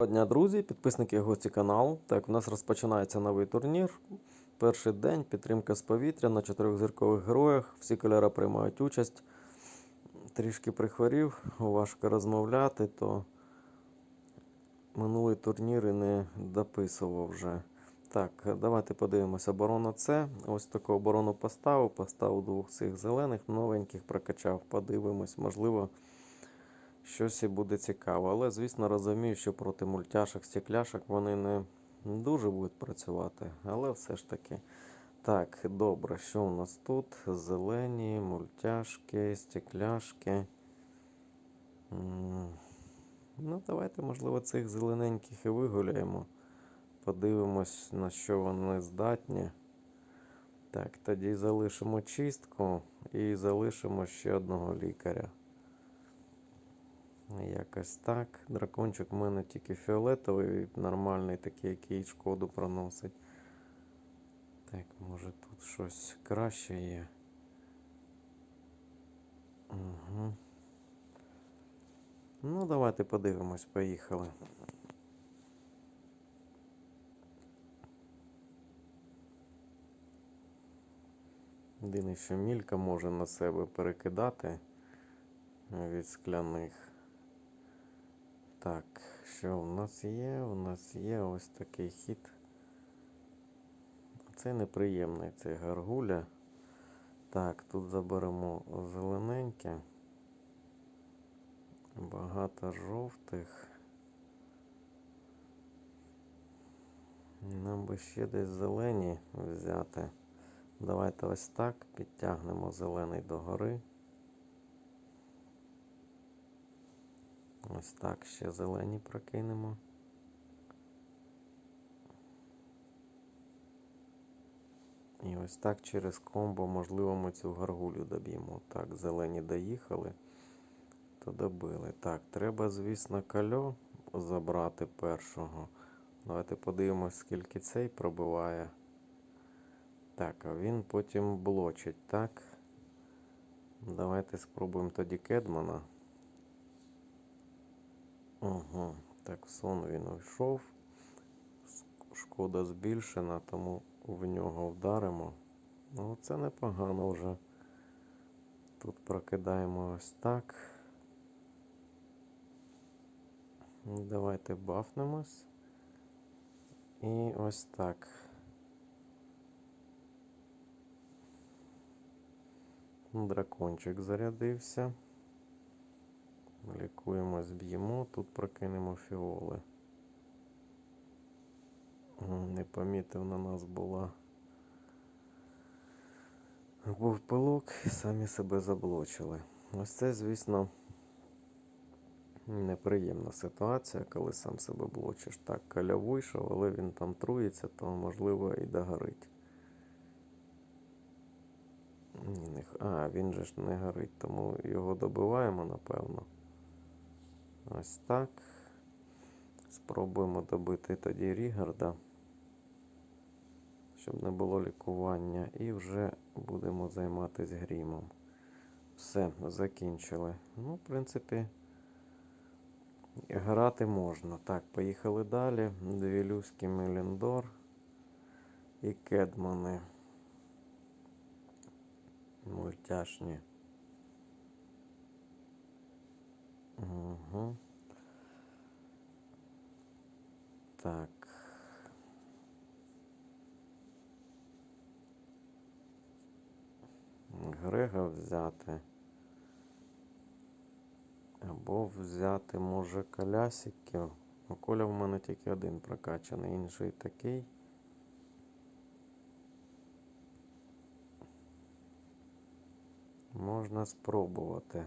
Доброго дня, друзі, підписники і гості каналу. Так, у нас розпочинається новий турнір. Перший день підтримка з повітря на чотирьохзіркових героях. Всі кольори приймають участь. Трішки прихворів, важко розмовляти, то минулий турнір і не дописував вже. Так, давайте подивимося. Оборона С. Ось таку оборону поставив. Поставив двох цих зелених, новеньких прокачав. Подивимось, можливо, щось і буде цікаво. Але, звісно, розумію, що проти мультяшок, стекляшок вони не дуже будуть працювати. Але все ж таки. Так, добре, що у нас тут? Зелені, мультяшки, стекляшки. Ну, давайте, можливо, цих зелененьких і вигуляємо. Подивимось, на що вони здатні. Так, тоді залишимо чистку і залишимо ще одного лікаря. Якось так. Дракончик в мене тільки фіолетовий, нормальний, такий, який шкоду проносить. Так, може тут щось краще є. Угу. Ну, давайте подивимось, поїхали. Єдине, що мілька може на себе перекидати від скляних. Так, що в нас є? У нас є ось такий хід. Це неприємний цей гаргуля. Так, тут заберемо зелененьке. Багато жовтих. Нам би ще десь зелені взяти. Давайте ось так підтягнемо зелений догори. Ось так ще зелені прокинемо. І ось так через комбо, можливо, ми цю гаргулю доб'ємо. Так, зелені доїхали, то добили. Так, треба, звісно, кальо забрати першого. Давайте подивимось, скільки цей пробиває. Так, а він потім блочить, так? Давайте спробуємо тоді Кедмана. Угу. Так, сон він уйшов. Шкода збільшена, тому в нього вдаримо. Ну, це непогано вже. Тут прокидаємо ось так. Давайте бафнемось. І ось так. Дракончик зарядився. Лікуємо, зб'ємо, тут прокинемо фіоли. Не помітив на нас була. Був пилок, самі себе заблочили. Ось це, звісно, неприємна ситуація, коли сам себе блочиш. Так, каля вийшов, але він там труїться, то можливо і догорить. А, він же ж не горить, тому його добиваємо, напевно. Ось так. Спробуємо добити тоді Рігарда, щоб не було лікування. І вже будемо займатися грімом. Все, закінчили. Ну, в принципі, грати можна. Так, поїхали далі. Дві люськи Меліндор і Кедмани. Мультяшні. Угу. Так. Грега взяти. Або взяти, може, колясиків. Ну, Коля в мене тільки один прокачаний, інший такий. Можна спробувати.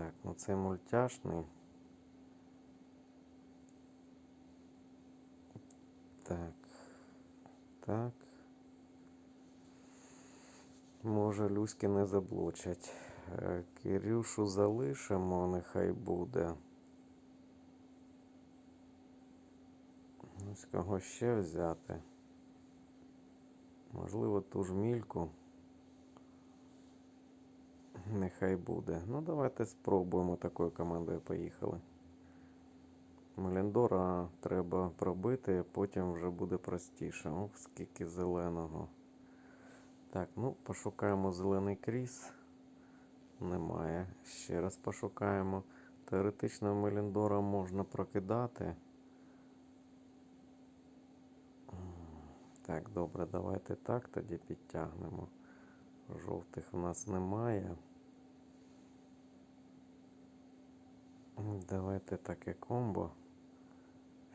Так, ну це мультяшний. Так. Так. Може, Люськи не заблочать. Е, Кирюшу залишимо, нехай буде. Ось кого ще взяти. Можливо, ту ж мільку. Нехай буде. Ну, давайте спробуємо такою командою. Поїхали. Меліндора треба пробити, потім вже буде простіше. Ох, скільки зеленого. Так, ну, пошукаємо зелений кріс. Немає. Ще раз пошукаємо. Теоретично Меліндора можна прокидати. Так, добре, давайте так тоді підтягнемо. Жовтих в нас немає. Давайте таке комбо.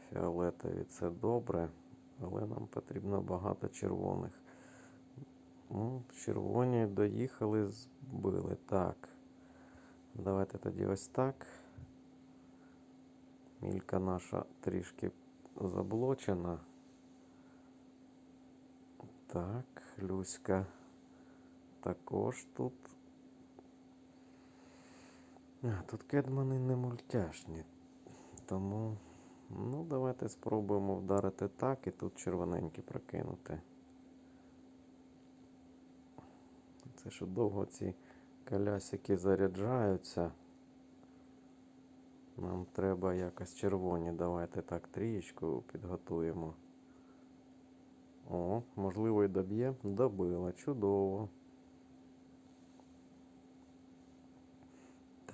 Фіолетові це добре, але нам потрібно багато червоних. Ну, червоні доїхали, збили. Так. Давайте тоді ось так. Мілька наша трішки заблочена. Так, Люська також тут. Тут кедмани не мультяшні. Тому, ну, давайте спробуємо вдарити так і тут червоненькі прокинути. Це що довго ці колясики заряджаються. Нам треба якось червоні. Давайте так трієчку підготуємо. О, можливо, і доб'є. Добила. Чудово.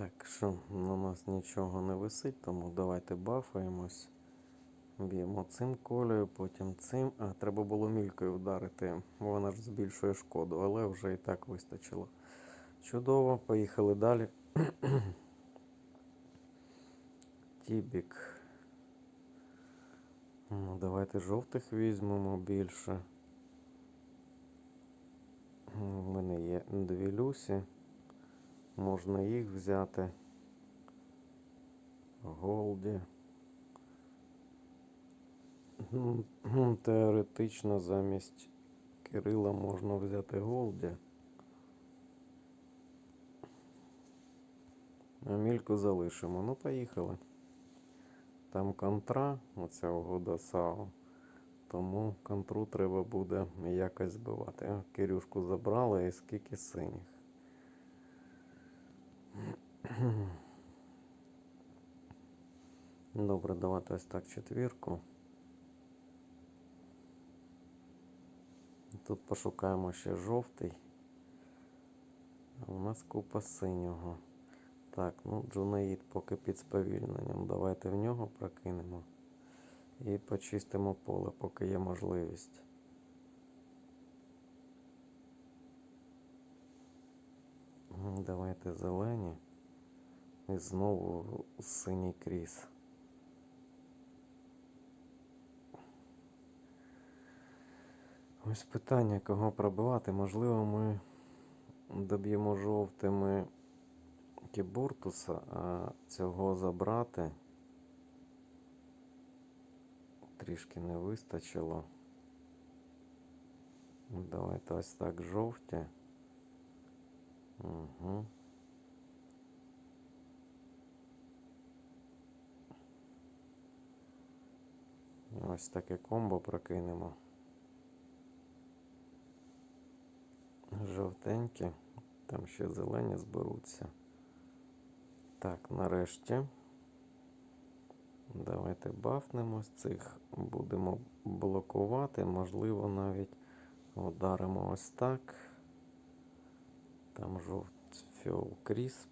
Так, що на нас нічого не висить, тому давайте бафаємось. Б'ємо цим колею, потім цим. А, треба було мількою вдарити. Вона ж збільшує шкоду, але вже і так вистачило. Чудово, поїхали далі. Тібік. Ну, давайте жовтих візьмемо більше. У мене є дві люсі. Можна їх взяти. Голді. Теоретично замість Кирила можна взяти Голді. А мільку залишимо. Ну, поїхали. Там контра, оця угода САУ. Тому контру треба буде якось збивати. Кирюшку забрали і скільки синіх. Добре, давайте ось так четвірку. Тут пошукаємо ще жовтий. А у нас купа синього. Так, ну Джунаїд поки під сповільненням. Давайте в нього прокинемо. І почистимо поле, поки є можливість. Давайте зелені. І знову синій кріс. Ось питання, кого пробивати. Можливо, ми доб'ємо жовтими Кібуртуса, а цього забрати трішки не вистачило. Давайте ось так жовті. Угу. Ось таке комбо прокинемо. Жовтенькі, там ще зелені зберуться. Так, нарешті. Давайте бафнемось цих, будемо блокувати, можливо, навіть ударимо ось так. Там жовт фіол кріс.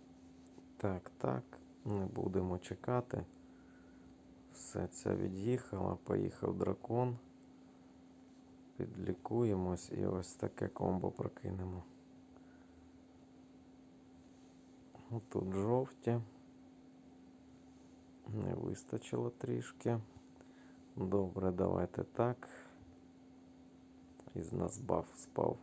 Так, так, не будемо чекати. Все це від'їхало, поїхав дракон. Підлікуємось і ось таке комбо прокинемо. Тут жовті. Не вистачило трішки. Добре, давайте так. Із нас баф спав.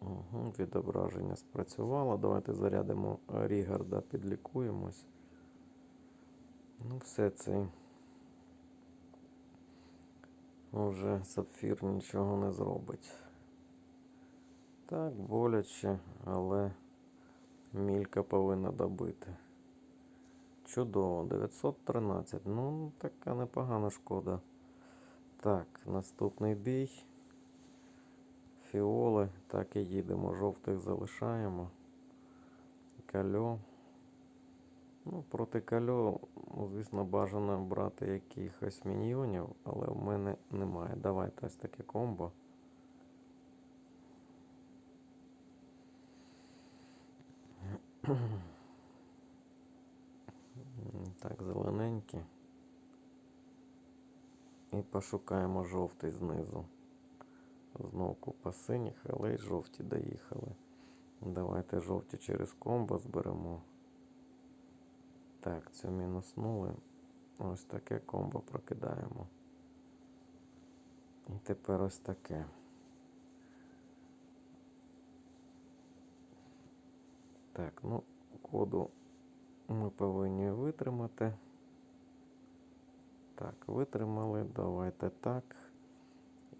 Угу, відображення спрацювало. Давайте зарядимо Рігарда, підлікуємось. Ну, все цей. Вже сапфір нічого не зробить. Так, боляче, але мілька повинна добити. Чудово, 913. Ну, така непогана шкода. Так, наступний бій. фіоли, так і їдемо. Жовтих залишаємо. Кальо. Ну, проти кальо, ну, звісно, бажано брати якихось міньйонів, але в мене немає. Давайте ось таке комбо. Так, зелененькі. І пошукаємо жовтий знизу. Знов купа синіх, але й жовті доїхали. Давайте жовті через комбо зберемо. Так, цю мінуснули. Ось таке комбо прокидаємо. І тепер ось таке. Так, ну, коду ми повинні витримати. Так, витримали. Давайте так.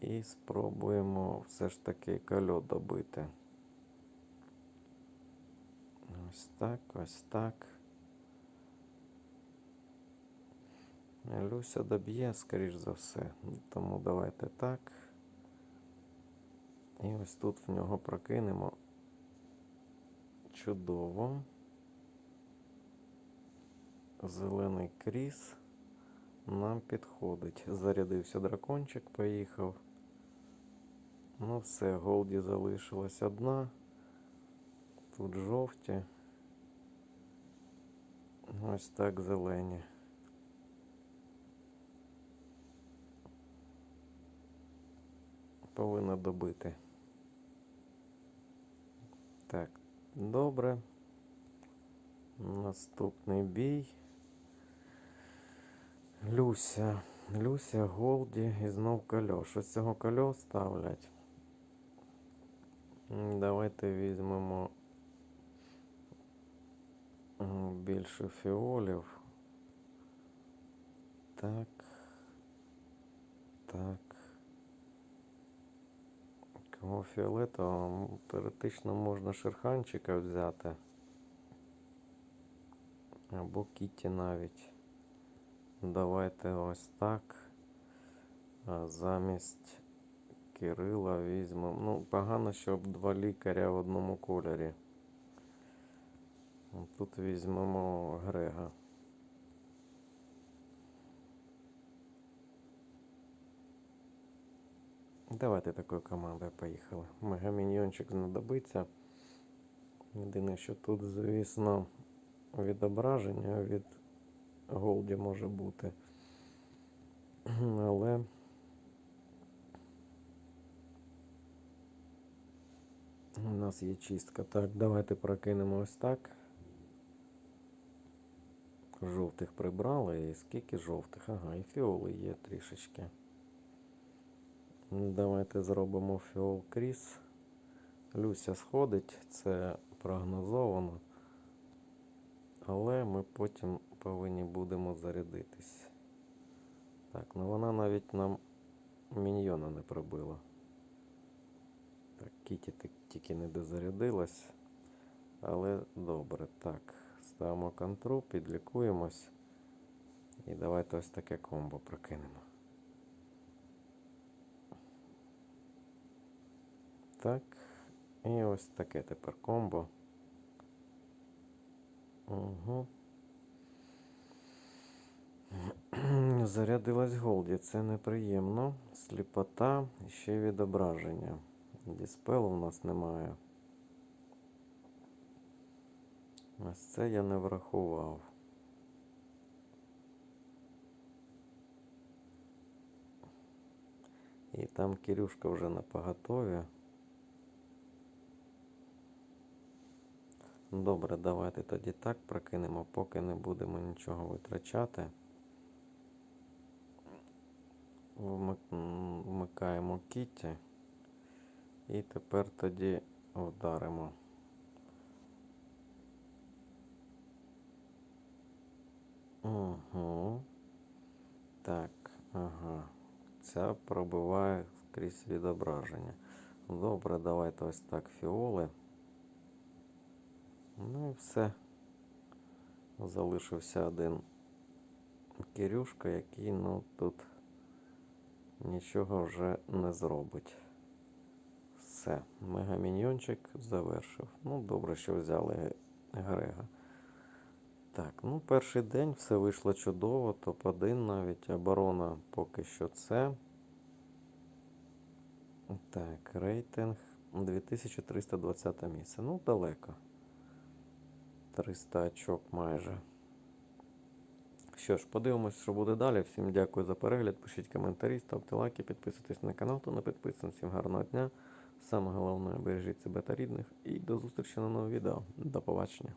І спробуємо все ж таки кальот добити. Ось так, ось так. Люся доб'є, скоріш за все. Тому давайте так. І ось тут в нього прокинемо. Чудово. Зелений кріс нам підходить. Зарядився дракончик, поїхав. Ну все, голді залишилась одна. Тут жовті. Ось так зелені. Повинна добити. Так, добре. Наступний бій. Люся. Люся, Голді і знов кольо. Що з цього кольо ставлять? Давайте візьмемо більше фіолів. Так. Так. Кого фіолетового теоретично можна шерханчика взяти. Або Кіті навіть. Давайте ось так. Замість Кирила візьмемо. Ну, погано, щоб два лікаря в одному кольорі. Тут візьмемо Грега. Давайте такою командою поїхали. Мегаміньйончик знадобиться. Єдине, що тут, звісно, відображення від Голді може бути. Але у нас є чистка. Так, давайте прокинемо ось так. Жовтих прибрали. І скільки жовтих? Ага, і фіоли є трішечки. Давайте зробимо фіол кріс. Люся сходить, це прогнозовано. Але ми потім повинні будемо зарядитись. Так, ну вона навіть нам міньйона не пробила. Так, Кіті тільки не дозарядилась. Але добре. Так, ставимо контру, підлікуємось. І давайте ось таке комбо прокинемо. Так. І ось таке тепер комбо. Угу. Зарядилась Голді, це неприємно. Сліпота ще відображення. Діспелу в нас немає. Ось це я не врахував. І там Кирюшка вже на поготові. Добре, давайте тоді так прокинемо, поки не будемо нічого витрачати. Вмикаємо Кітті. І тепер тоді вдаримо. Угу. Так, ага. Ця пробиває крізь відображення. Добре, давайте ось так фіоли. Ну і все. Залишився один Кирюшка, який ну тут нічого вже не зробить. Все. Мегаміньйончик завершив. Ну, добре, що взяли Грега. Так, ну перший день все вийшло чудово. Топ-1 навіть. Оборона поки що це. Так, рейтинг 2320 місце. Ну, далеко. 300 очок майже. Що ж, подивимось, що буде далі. Всім дякую за перегляд. Пишіть коментарі, ставте лайки, підписуйтесь на канал, хто не підписаний. Всім гарного дня. Саме головне, бережіть себе та рідних. І до зустрічі на новому відео. До побачення.